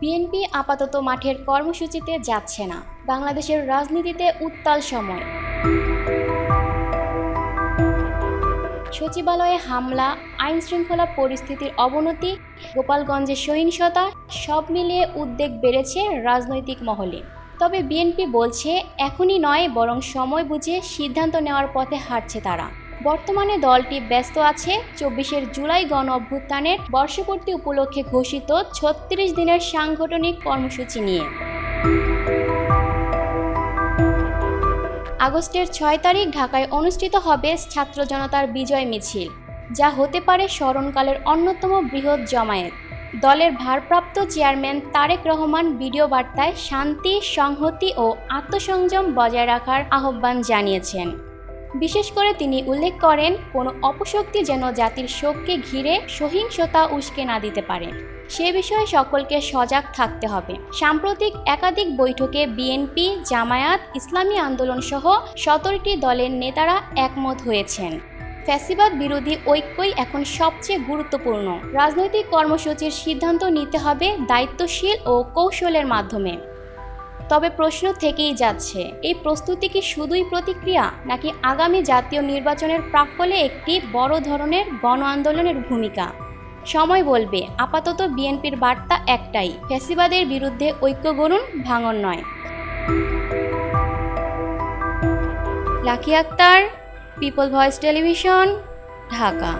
BNP আপাতত মাঠের কর্মসূচিতে যাচ্ছে না। বাংলাদেশের রাজনীতিতে উত্তাল সময়। সচিবালয়ে হামলা আইন শৃঙ্খলা পরিস্থিতির অবনতি, গোপালগঞ্জে সহিংসতা, সব মিলিয়ে উদ্বেগ বেড়েছে রাজনৈতিক মহলে। তবে বিএনপি বলছে, এখনই নয়, বরং সময় বুঝে সিদ্ধান্ত নেওয়ার পথে হাঁটছে তারা। বর্তমানে দলটি ব্যস্ত আছে। চব্বিশের জুলাই গণ অভ্যুত্থানের বর্ষপূর্তি উপলক্ষে ঘোষিত ছত্রিশ দিনের সাংগঠনিক কর্মসূচি নিয়ে। আগস্টের ছয় তারিখ ঢাকায় অনুষ্ঠিত হবে ছাত্র জনতার বিজয় মিছিল, যা হতে পারে স্মরণকালের অন্যতম বৃহৎ জমায়েত। দলের ভারপ্রাপ্ত চেয়ারম্যান তারেক রহমান ভিডিও বার্তায় শান্তি, সংহতি ও আত্মসংযম বজায় রাখার আহ্বান জানিয়েছেন। বিশেষ করে তিনি উল্লেখ করেন, কোনো অপশক্তি যেন জাতির শোককে ঘিরে সহিংসতা উস্কে না দিতে পারে। সে বিষয়ে সকলকে সজাগ থাকতে হবে। সাম্প্রতিক একাধিক বৈঠকে বিএনপি, জামায়াত, ইসলামী আন্দোলন সহ সতেরোটি দলের নেতারা একমত হয়েছেন। ফ্যাসিবাদ বিরোধী ঐক্যই এখন সবচেয়ে গুরুত্বপূর্ণ। রাজনৈতিক কর্মসূচির সিদ্ধান্ত নিতে হবে দায়িত্বশীল ও কৌশলের মাধ্যমে। তবে প্রশ্ন থেকেই যাচ্ছে, এই প্রস্তুতি কি শুধুই প্রতিক্রিয়া, নাকি আগামী জাতীয় নির্বাচনের প্রাক্কলে একটি বড় ধরনের গণ আন্দোলনের ভূমিকা? সময় বলবে, আপাতত বিএনপির বার্তা একটাই, ফ্যাসিবাদের বিরুদ্ধে ঐক্য গড়ুন, ভাঙন নয়। Lucky Akter, people voice television, Dhaka.